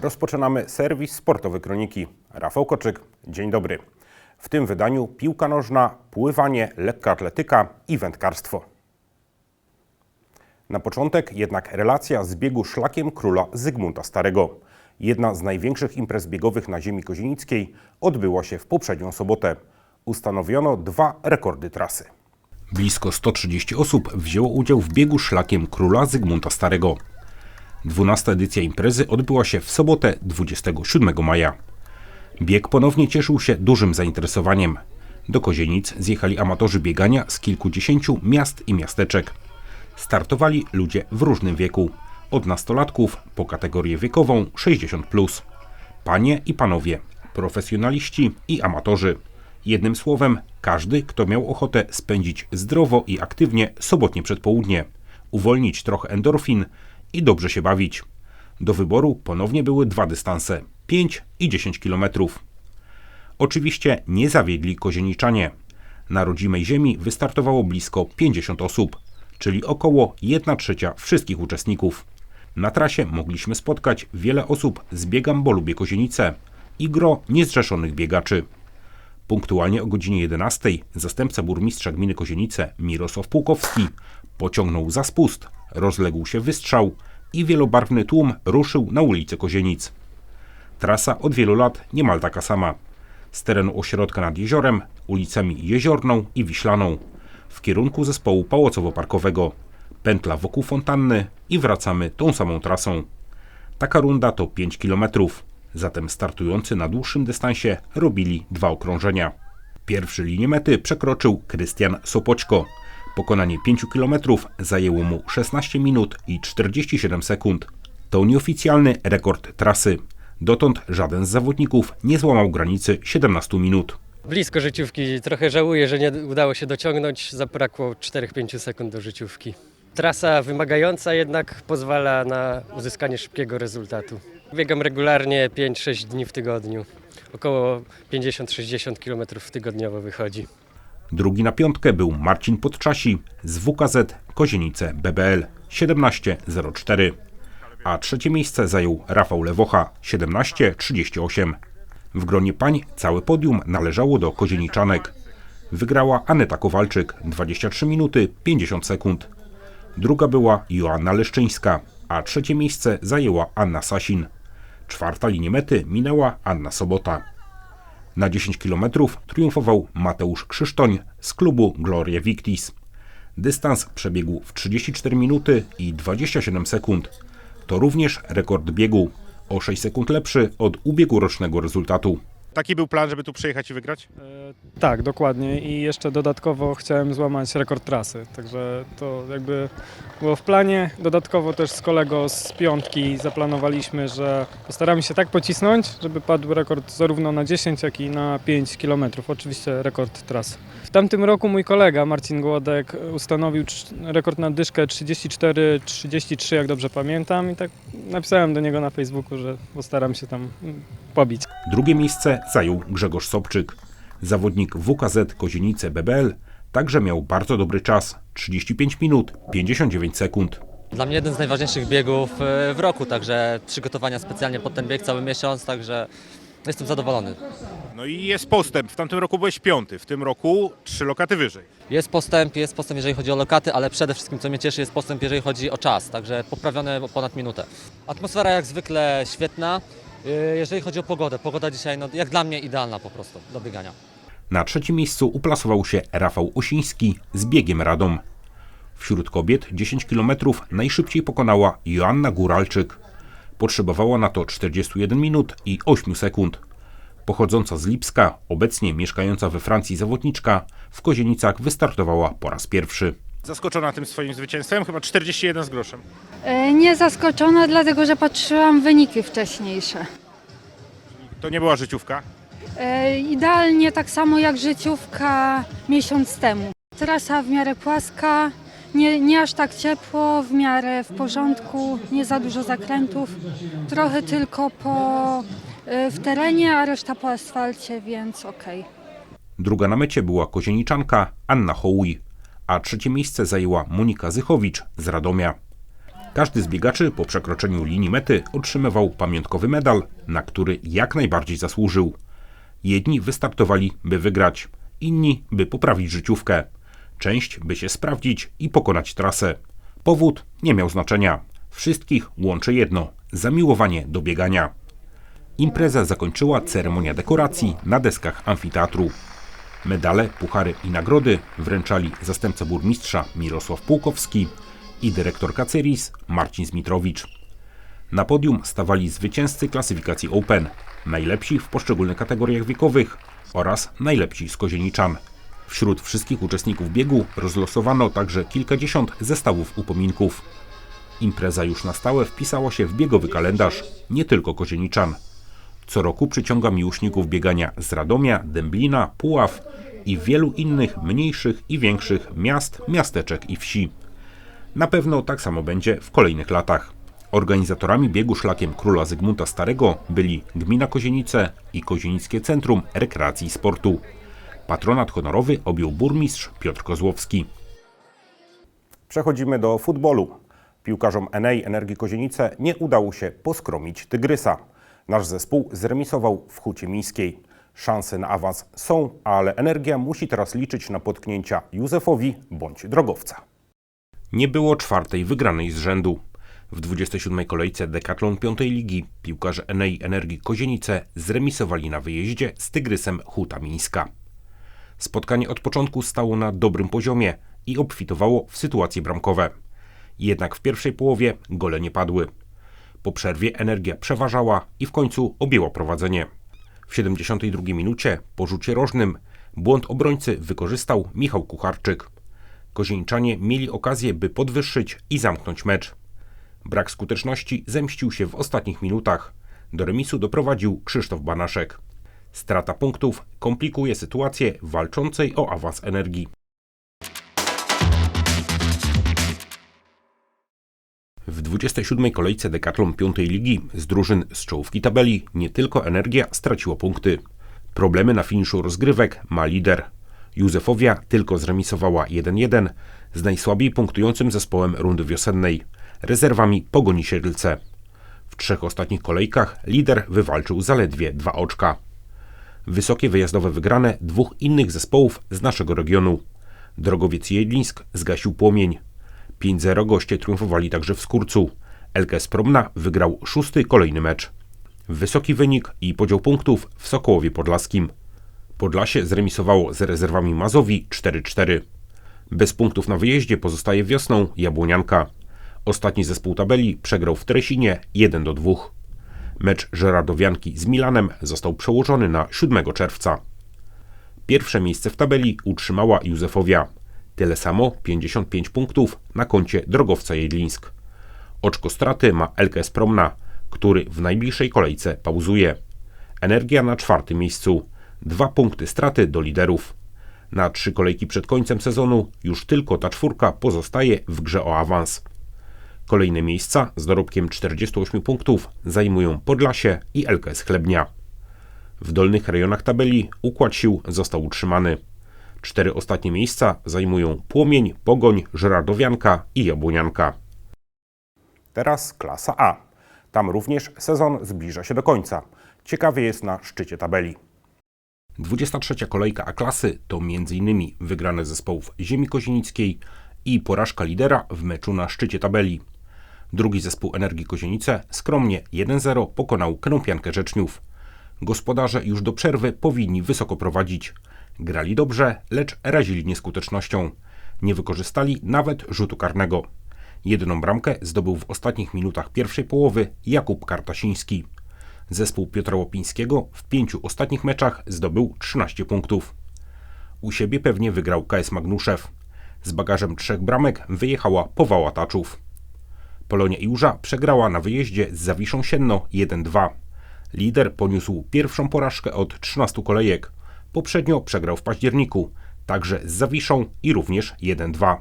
Rozpoczynamy serwis sportowy Kroniki. Rafał Koczyk, dzień dobry. W tym wydaniu piłka nożna, pływanie, lekkoatletyka i wędkarstwo. Na początek jednak relacja z biegu szlakiem króla Zygmunta Starego. Jedna z największych imprez biegowych na ziemi kozienickiej odbyła się w poprzednią sobotę. Ustanowiono dwa rekordy trasy. Blisko 130 osób wzięło udział w biegu szlakiem króla Zygmunta Starego. 12 edycja imprezy odbyła się w sobotę 27 maja. Bieg ponownie cieszył się dużym zainteresowaniem. Do Kozienic zjechali amatorzy biegania z kilkudziesięciu miast i miasteczek. Startowali ludzie w różnym wieku, od nastolatków po kategorię wiekową 60+. Panie i panowie, profesjonaliści i amatorzy. Jednym słowem, każdy, kto miał ochotę spędzić zdrowo i aktywnie sobotnie przedpołudnie, uwolnić trochę endorfin i dobrze się bawić. Do wyboru ponownie były dwa dystanse 5 i 10 kilometrów. Oczywiście nie zawiedli kozieniczanie. Na rodzimej ziemi wystartowało blisko 50 osób, czyli około 1 trzecia wszystkich uczestników. Na trasie mogliśmy spotkać wiele osób z biegam, bo lubię kozienice i gro niezrzeszonych biegaczy. Punktualnie o godzinie 11 zastępca burmistrza gminy Kozienice Mirosław Pułkowski pociągnął za spust, rozległ się wystrzał i wielobarwny tłum ruszył na ulicę Kozienic. Trasa od wielu lat niemal taka sama. Z terenu ośrodka nad jeziorem, ulicami Jeziorną i Wiślaną, w kierunku zespołu pałacowo-parkowego, pętla wokół fontanny i wracamy tą samą trasą. Taka runda to 5 km, zatem startujący na dłuższym dystansie robili dwa okrążenia. Pierwszy linię mety przekroczył Krystian Sopoćko. Pokonanie 5 km zajęło mu 16 minut i 47 sekund. To nieoficjalny rekord trasy. Dotąd żaden z zawodników nie złamał granicy 17 minut. Blisko życiówki. Trochę żałuję, że nie udało się dociągnąć. Zabrakło 4-5 sekund do życiówki. Trasa wymagająca jednak pozwala na uzyskanie szybkiego rezultatu. Biegam regularnie 5-6 dni w tygodniu. Około 50-60 km tygodniowo wychodzi. Drugi na piątkę był Marcin Podczasi z WKZ Kozienice BBL 17.04, a trzecie miejsce zajął Rafał Lewocha 17.38. W gronie pań całe podium należało do kozieniczanek. Wygrała Aneta Kowalczyk 23 minuty 50 sekund. Druga była Joanna Leszczyńska, a trzecie miejsce zajęła Anna Sasin. Czwarta linię mety minęła Anna Sobota. Na 10 km triumfował Mateusz Krzysztoń z klubu Gloria Victis. Dystans przebiegł w 34 minuty i 27 sekund. To również rekord biegu, o 6 sekund lepszy od ubiegłorocznego rezultatu. Taki był plan, żeby tu przyjechać i wygrać? E, Tak, dokładnie. I jeszcze dodatkowo chciałem złamać rekord trasy. Także to jakby było w planie. Dodatkowo też z kolego z piątki zaplanowaliśmy, że postaramy się tak pocisnąć, żeby padł rekord zarówno na 10, jak i na 5 km. Oczywiście rekord trasy. W tamtym roku mój kolega Marcin Głodek ustanowił rekord na dyszkę 34-33, jak dobrze pamiętam. I tak napisałem do niego na Facebooku, że postaram się tam pobić. Drugie miejsce zajął Grzegorz Sobczyk. Zawodnik WKZ Kozienice BBL także miał bardzo dobry czas 35 minut 59 sekund. Dla mnie jeden z najważniejszych biegów e, w roku, także przygotowania specjalnie pod ten bieg cały miesiąc, także jestem zadowolony. No i jest postęp. W tamtym roku byłeś piąty, w tym roku trzy lokaty wyżej. Jest postęp, jest postęp jeżeli chodzi o lokaty, ale przede wszystkim co mnie cieszy jest postęp jeżeli chodzi o czas, także poprawiony o ponad minutę. Atmosfera jak zwykle świetna, jeżeli chodzi o pogodę. Pogoda dzisiaj no, jak dla mnie idealna po prostu do biegania. Na trzecim miejscu uplasował się Rafał Osiński z biegiem Radom. Wśród kobiet 10 km najszybciej pokonała Joanna Góralczyk. Potrzebowała na to 41 minut i 8 sekund. Pochodząca z Lipska, obecnie mieszkająca we Francji zawodniczka, w Kozienicach wystartowała po raz pierwszy. Zaskoczona tym swoim zwycięstwem, chyba 41 z groszem. E, Nie zaskoczona, dlatego że patrzyłam wyniki wcześniejsze. To nie była życiówka. E, Idealnie tak samo jak życiówka miesiąc temu. Trasa w miarę płaska, nie, nie aż tak ciepło, w miarę w porządku, nie za dużo zakrętów. Trochę tylko po, e, w terenie, a reszta po asfalcie, więc okej. Druga na mecie była kozieniczanka Anna Hołuj, a trzecie miejsce zajęła Monika Zychowicz z Radomia. Każdy z biegaczy po przekroczeniu linii mety otrzymywał pamiątkowy medal, na który jak najbardziej zasłużył. Jedni wystartowali, by wygrać, inni, by poprawić życiówkę. Część, by się sprawdzić i pokonać trasę. Powód nie miał znaczenia. Wszystkich łączy jedno zamiłowanie do biegania. Imprezę zakończyła ceremonia dekoracji na deskach amfiteatru. Medale, puchary i nagrody wręczali zastępca burmistrza Mirosław Pułkowski i dyrektor Kaceris Marcin Zmitrowicz. Na podium stawali zwycięzcy klasyfikacji Open, najlepsi w poszczególnych kategoriach wiekowych oraz najlepsi z Kozieniczan. Wśród wszystkich uczestników biegu rozlosowano także kilkadziesiąt zestawów upominków. Impreza już na stałe wpisała się w biegowy kalendarz nie tylko Kozieniczan. Co roku przyciąga miłośników biegania z Radomia, Dęblina, Puław i wielu innych mniejszych i większych miast, miasteczek i wsi. Na pewno tak samo będzie w kolejnych latach. Organizatorami biegu szlakiem króla Zygmunta Starego byli Gmina Kozienice i Kozienickie Centrum Rekreacji i Sportu. Patronat honorowy objął burmistrz Piotr Kozłowski. Przechodzimy do futbolu. Piłkarzom Enei Energii Kozienice nie udało się poskromić Tygrysa. Nasz zespół zremisował w Hucie Miejskiej. Szanse na awans są, ale Energia musi teraz liczyć na potknięcia Józefowi bądź Drogowca. Nie było czwartej wygranej z rzędu. W 27. kolejce Decathlon 5 Ligi piłkarze Enei Energii Kozienice zremisowali na wyjeździe z Tygrysem Huta Mińska. Spotkanie od początku stało na dobrym poziomie i obfitowało w sytuacje bramkowe. Jednak w pierwszej połowie gole nie padły. Po przerwie energia przeważała i w końcu objęła prowadzenie. W 72 minucie po rzucie rożnym błąd obrońcy wykorzystał Michał Kucharczyk. Kozieńczanie mieli okazję, by podwyższyć i zamknąć mecz. Brak skuteczności zemścił się w ostatnich minutach. Do remisu doprowadził Krzysztof Banaszek. Strata punktów komplikuje sytuację walczącej o awans energii. 27. kolejce Decathlon 5 Ligi z drużyn z czołówki tabeli nie tylko Energia straciła punkty. Problemy na finiszu rozgrywek ma lider. Józefowia tylko zremisowała 1-1 z najsłabiej punktującym zespołem rundy wiosennej, rezerwami Pogoni Siedlce. W trzech ostatnich kolejkach lider wywalczył zaledwie dwa oczka. Wysokie wyjazdowe wygrane dwóch innych zespołów z naszego regionu. Drogowiec Jedlińsk zgasił płomień. 5-0 goście triumfowali także w Skurcu. LKS Promna wygrał szósty kolejny mecz. Wysoki wynik i podział punktów w Sokołowie Podlaskim. Podlasie zremisowało z rezerwami Mazowi 4-4. Bez punktów na wyjeździe pozostaje wiosną Jabłonianka. Ostatni zespół tabeli przegrał w Tresinie 1-2. Mecz Żeradowianki z Milanem został przełożony na 7 czerwca. Pierwsze miejsce w tabeli utrzymała Józefowia. Tyle samo 55 punktów na koncie drogowca Jedlińsk. Oczko straty ma LKS Promna, który w najbliższej kolejce pauzuje. Energia na czwartym miejscu. Dwa punkty straty do liderów. Na trzy kolejki przed końcem sezonu już tylko ta czwórka pozostaje w grze o awans. Kolejne miejsca z dorobkiem 48 punktów zajmują Podlasie i LKS Chlebnia. W dolnych rejonach tabeli układ sił został utrzymany. Cztery ostatnie miejsca zajmują Płomień, Pogoń, Żeradowianka i Jabłonianka. Teraz klasa A. Tam również sezon zbliża się do końca. Ciekawie jest na szczycie tabeli. 23. kolejka A-klasy to m.in. wygrane zespołów Ziemi Kozienickiej i porażka lidera w meczu na szczycie tabeli. Drugi zespół Energii Kozienice skromnie 1-0 pokonał Krąpiankę Rzeczniów. Gospodarze już do przerwy powinni wysoko prowadzić. Grali dobrze, lecz razili nieskutecznością. Nie wykorzystali nawet rzutu karnego. Jedną bramkę zdobył w ostatnich minutach pierwszej połowy Jakub Kartasiński. Zespół Piotra Łopińskiego w pięciu ostatnich meczach zdobył 13 punktów. U siebie pewnie wygrał KS Magnuszew. Z bagażem trzech bramek wyjechała Powała Taczów. Polonia Iłża przegrała na wyjeździe z Zawiszą Sienno 1-2. Lider poniósł pierwszą porażkę od 13 kolejek. Poprzednio przegrał w październiku, także z Zawiszą i również 1-2.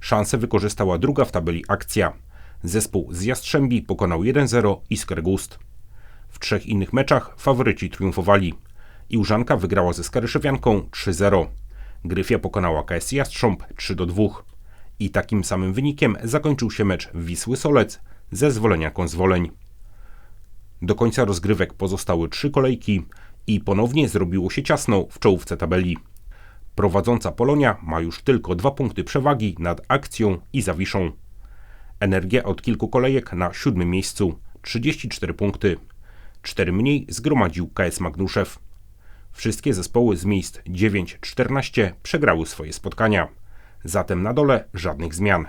Szansę wykorzystała druga w tabeli akcja. Zespół z Jastrzębi pokonał 1-0 Iskrę Gust. W trzech innych meczach faworyci triumfowali. Iłżanka wygrała ze Skaryszewianką 3-0. Gryfia pokonała KS Jastrząb 3-2. I takim samym wynikiem zakończył się mecz Wisły Solec ze Zwoleniaką Zwoleń. Do końca rozgrywek pozostały trzy kolejki i ponownie zrobiło się ciasno w czołówce tabeli. Prowadząca Polonia ma już tylko dwa punkty przewagi nad Akcją i Zawiszą. Energia od kilku kolejek na siódmym miejscu 34 punkty. Cztery mniej zgromadził KS Magnuszew. Wszystkie zespoły z miejsc 9-14 przegrały swoje spotkania. Zatem na dole żadnych zmian.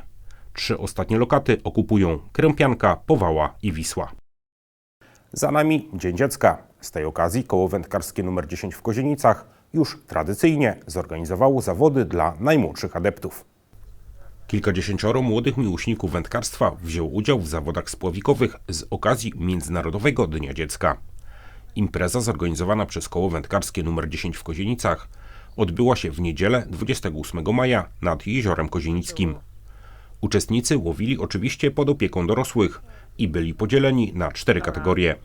Trzy ostatnie lokaty okupują Krępianka, Powała i Wisła. Za nami Dzień Dziecka. Z tej okazji koło wędkarskie nr 10 w Kozienicach już tradycyjnie zorganizowało zawody dla najmłodszych adeptów. Kilkadziesięcioro młodych miłośników wędkarstwa wzięło udział w zawodach spławikowych z okazji Międzynarodowego Dnia Dziecka. Impreza zorganizowana przez koło wędkarskie nr 10 w Kozienicach odbyła się w niedzielę 28 maja nad Jeziorem Kozienickim. Uczestnicy łowili oczywiście pod opieką dorosłych i byli podzieleni na cztery kategorie.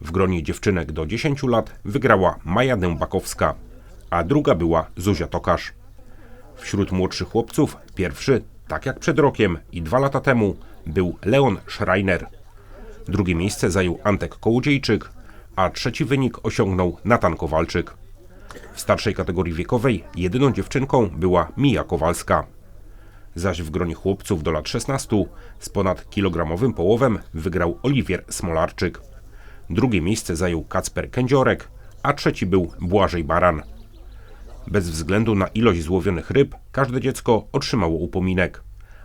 W gronie dziewczynek do 10 lat wygrała Maja Dębakowska, a druga była Zuzia Tokarz. Wśród młodszych chłopców pierwszy, tak jak przed rokiem i dwa lata temu, był Leon Schreiner. Drugie miejsce zajął Antek Kołodziejczyk, a trzeci wynik osiągnął Natan Kowalczyk. W starszej kategorii wiekowej jedyną dziewczynką była Mija Kowalska. Zaś w gronie chłopców do lat 16 z ponad kilogramowym połowem wygrał Oliwier Smolarczyk. Drugie miejsce zajął Kacper Kędziorek, a trzeci był Błażej Baran. Bez względu na ilość złowionych ryb, każde dziecko otrzymało upominek,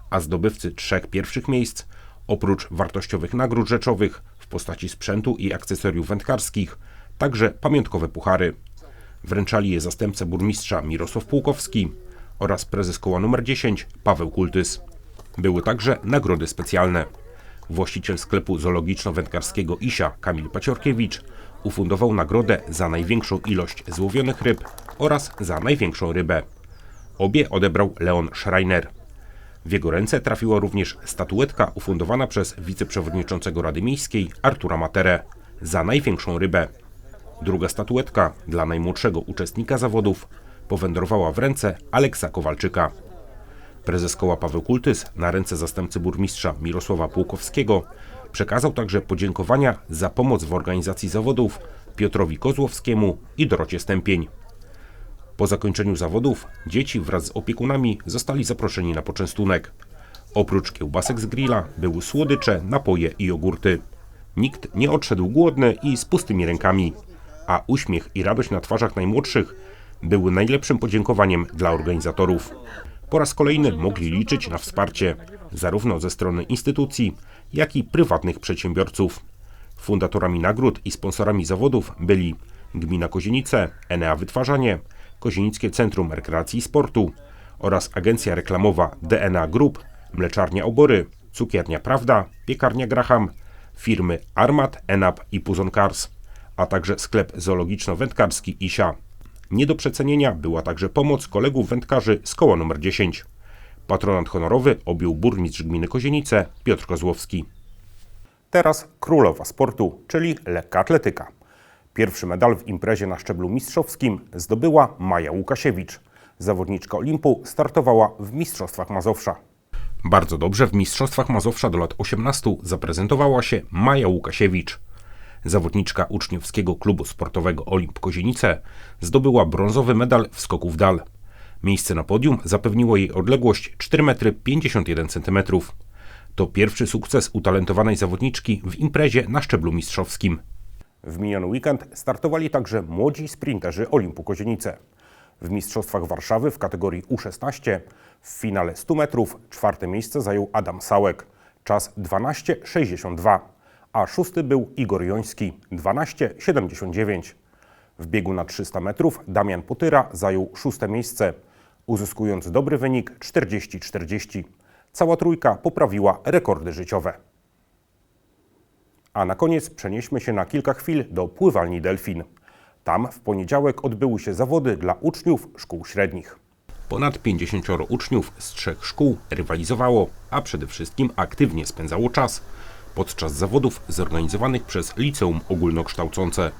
a zdobywcy trzech pierwszych miejsc, oprócz wartościowych nagród rzeczowych w postaci sprzętu i akcesoriów wędkarskich, także pamiątkowe puchary. Wręczali je zastępca burmistrza Mirosław Pułkowski oraz prezes koła nr 10 Paweł Kultys. Były także nagrody specjalne. Właściciel sklepu zoologiczno-wędkarskiego Isia Kamil Paciorkiewicz ufundował nagrodę za największą ilość złowionych ryb oraz za największą rybę. Obie odebrał Leon Schreiner. W jego ręce trafiła również statuetka ufundowana przez wiceprzewodniczącego Rady Miejskiej Artura Materę za największą rybę. Druga statuetka dla najmłodszego uczestnika zawodów powędrowała w ręce Aleksa Kowalczyka. Prezes koła Paweł Kultys na ręce zastępcy burmistrza Mirosława Pułkowskiego przekazał także podziękowania za pomoc w organizacji zawodów Piotrowi Kozłowskiemu i Dorocie Stępień. Po zakończeniu zawodów dzieci wraz z opiekunami zostali zaproszeni na poczęstunek. Oprócz kiełbasek z grilla były słodycze, napoje i jogurty. Nikt nie odszedł głodny i z pustymi rękami, a uśmiech i radość na twarzach najmłodszych były najlepszym podziękowaniem dla organizatorów. Po raz kolejny mogli liczyć na wsparcie zarówno ze strony instytucji, jak i prywatnych przedsiębiorców. Fundatorami nagród i sponsorami zawodów byli Gmina Kozienice, Enea Wytwarzanie, Kozienickie Centrum Rekreacji i Sportu oraz agencja reklamowa DNA Group, Mleczarnia Obory, Cukiernia Prawda, Piekarnia Graham, firmy Armat, Enap i Puzon Cars, a także sklep zoologiczno-wędkarski Isia. Nie do przecenienia była także pomoc kolegów wędkarzy z koła nr 10. Patronat honorowy objął burmistrz gminy Kozienice Piotr Kozłowski. Teraz królowa sportu, czyli lekka atletyka. Pierwszy medal w imprezie na szczeblu mistrzowskim zdobyła Maja Łukasiewicz. Zawodniczka Olimpu startowała w Mistrzostwach Mazowsza. Bardzo dobrze w Mistrzostwach Mazowsza do lat 18 zaprezentowała się Maja Łukasiewicz. Zawodniczka uczniowskiego klubu sportowego Olimp Kozienice zdobyła brązowy medal w skoku w dal. Miejsce na podium zapewniło jej odległość 4 metry 51 cm. To pierwszy sukces utalentowanej zawodniczki w imprezie na szczeblu mistrzowskim. W miniony weekend startowali także młodzi sprinterzy Olimpu Kozienice. W Mistrzostwach Warszawy w kategorii U16 w finale 100 metrów czwarte miejsce zajął Adam Sałek, czas 12,62, a szósty był Igor Joński, 12,79. W biegu na 300 metrów Damian Potyra zajął szóste miejsce, uzyskując dobry wynik 40-40. Cała trójka poprawiła rekordy życiowe. A na koniec przenieśmy się na kilka chwil do pływalni Delfin. Tam w poniedziałek odbyły się zawody dla uczniów szkół średnich. Ponad 50 uczniów z trzech szkół rywalizowało, a przede wszystkim aktywnie spędzało czas podczas zawodów zorganizowanych przez Liceum Ogólnokształcące.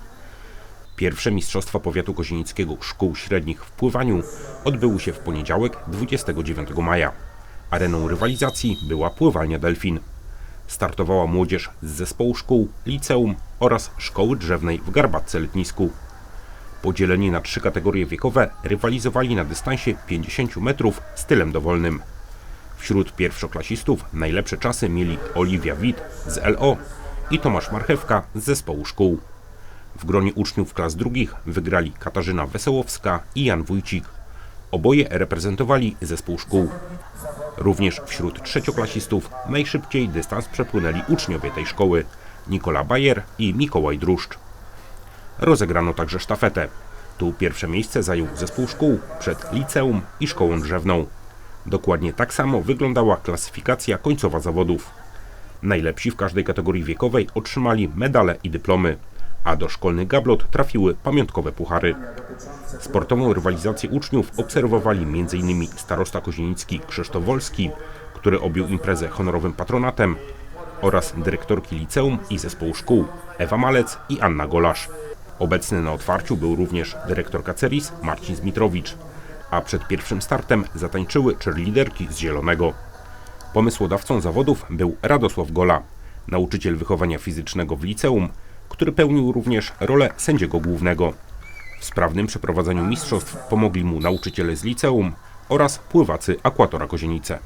Pierwsze Mistrzostwa Powiatu Kozienickiego Szkół Średnich w pływaniu odbyły się w poniedziałek 29 maja. Areną rywalizacji była pływalnia Delfin. Startowała młodzież z zespołu szkół, liceum oraz szkoły drzewnej w Garbatce Letnisku. Podzieleni na trzy kategorie wiekowe, rywalizowali na dystansie 50 metrów stylem dowolnym. Wśród pierwszoklasistów najlepsze czasy mieli Oliwia Wit z LO i Tomasz Marchewka z zespołu szkół. W gronie uczniów klas drugich wygrali Katarzyna Wesołowska i Jan Wójcik. Oboje reprezentowali zespół szkół. Również wśród trzecioklasistów najszybciej dystans przepłynęli uczniowie tej szkoły Nikola Bajer i Mikołaj Druszcz. Rozegrano także sztafetę. Tu pierwsze miejsce zajął zespół szkół przed liceum i szkołą drzewną. Dokładnie tak samo wyglądała klasyfikacja końcowa zawodów. Najlepsi w każdej kategorii wiekowej otrzymali medale i dyplomy, a do szkolnych gablot trafiły pamiątkowe puchary. Sportową rywalizację uczniów obserwowali m.in. starosta kozienicki Krzysztof Wolski, który objął imprezę honorowym patronatem, oraz dyrektorki liceum i zespołu szkół Ewa Malec i Anna Golasz. Obecny na otwarciu był również dyrektor Kaceris Marcin Zmitrowicz, a przed pierwszym startem zatańczyły cheerleaderki z Zielonego. Pomysłodawcą zawodów był Radosław Gola, nauczyciel wychowania fizycznego w liceum, który pełnił również rolę sędziego głównego. W sprawnym przeprowadzeniu mistrzostw pomogli mu nauczyciele z liceum oraz pływacy Akwatora Kozienice.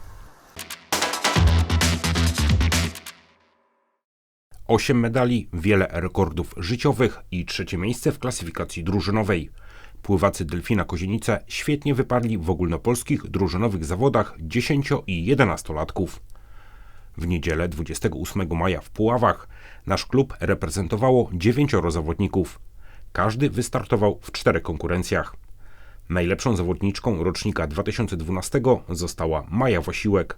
Osiem medali, wiele rekordów życiowych i trzecie miejsce w klasyfikacji drużynowej. Pływacy Delfina Kozienice świetnie wyparli w ogólnopolskich drużynowych zawodach 10 i 11-latków. W niedzielę 28 maja w Puławach nasz klub reprezentowało dziewięcioro zawodników. Każdy wystartował w czterech konkurencjach. Najlepszą zawodniczką rocznika 2012 została Maja Wasiłek.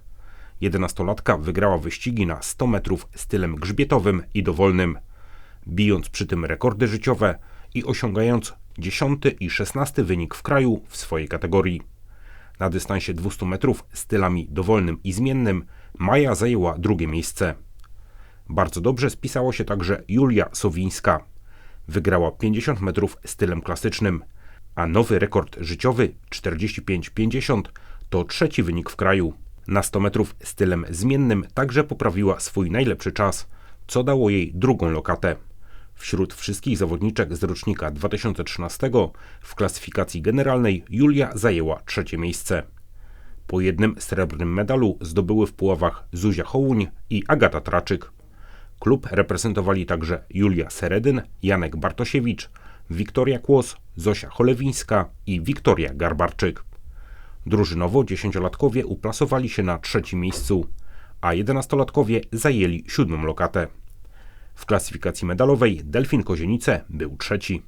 11-latka wygrała wyścigi na 100 metrów stylem grzbietowym i dowolnym, bijąc przy tym rekordy życiowe i osiągając 10 i 16 wynik w kraju w swojej kategorii. Na dystansie 200 metrów stylami dowolnym i zmiennym Maja zajęła drugie miejsce. Bardzo dobrze spisało się także Julia Sowińska. Wygrała 50 metrów stylem klasycznym, a nowy rekord życiowy 45-50 to trzeci wynik w kraju. Na 100 metrów stylem zmiennym także poprawiła swój najlepszy czas, co dało jej drugą lokatę. Wśród wszystkich zawodniczek z rocznika 2013 w klasyfikacji generalnej Julia zajęła trzecie miejsce. Po jednym srebrnym medalu zdobyły w Puławach Zuzia Hołuń i Agata Traczyk. Klub reprezentowali także Julia Seredyn, Janek Bartosiewicz, Wiktoria Kłos, Zosia Cholewińska i Wiktoria Garbarczyk. Drużynowo dziesięciolatkowie uplasowali się na trzecim miejscu, a jedenastolatkowie zajęli siódmą lokatę. W klasyfikacji medalowej Delfin Kozienice był trzeci.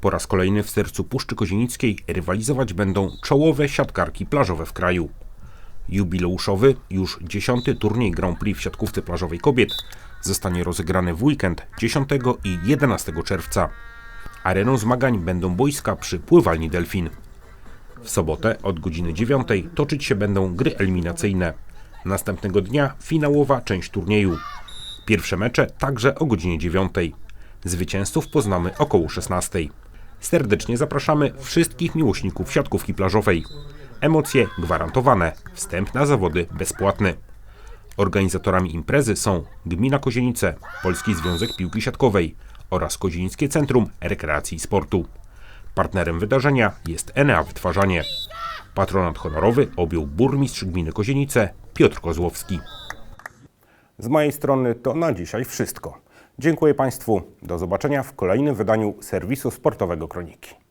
Po raz kolejny w sercu Puszczy Kozienickiej rywalizować będą czołowe siatkarki plażowe w kraju. Jubileuszowy, już dziesiąty turniej Grand Prix w siatkówce plażowej kobiet zostanie rozegrany w weekend 10 i 11 czerwca. Areną zmagań będą boiska przy pływalni Delfin. W sobotę od godziny 9 toczyć się będą gry eliminacyjne. Następnego dnia finałowa część turnieju. Pierwsze mecze także o godzinie 9. Zwycięzców poznamy około 16. Serdecznie zapraszamy wszystkich miłośników siatkówki plażowej. Emocje gwarantowane, wstęp na zawody bezpłatny. Organizatorami imprezy są Gmina Kozienice, Polski Związek Piłki Siatkowej oraz Kozienickie Centrum Rekreacji i Sportu. Partnerem wydarzenia jest Enea Wytwarzanie. Patronat honorowy objął burmistrz gminy Kozienice Piotr Kozłowski. Z mojej strony to na dzisiaj wszystko. Dziękuję Państwu. Do zobaczenia w kolejnym wydaniu serwisu sportowego Kroniki.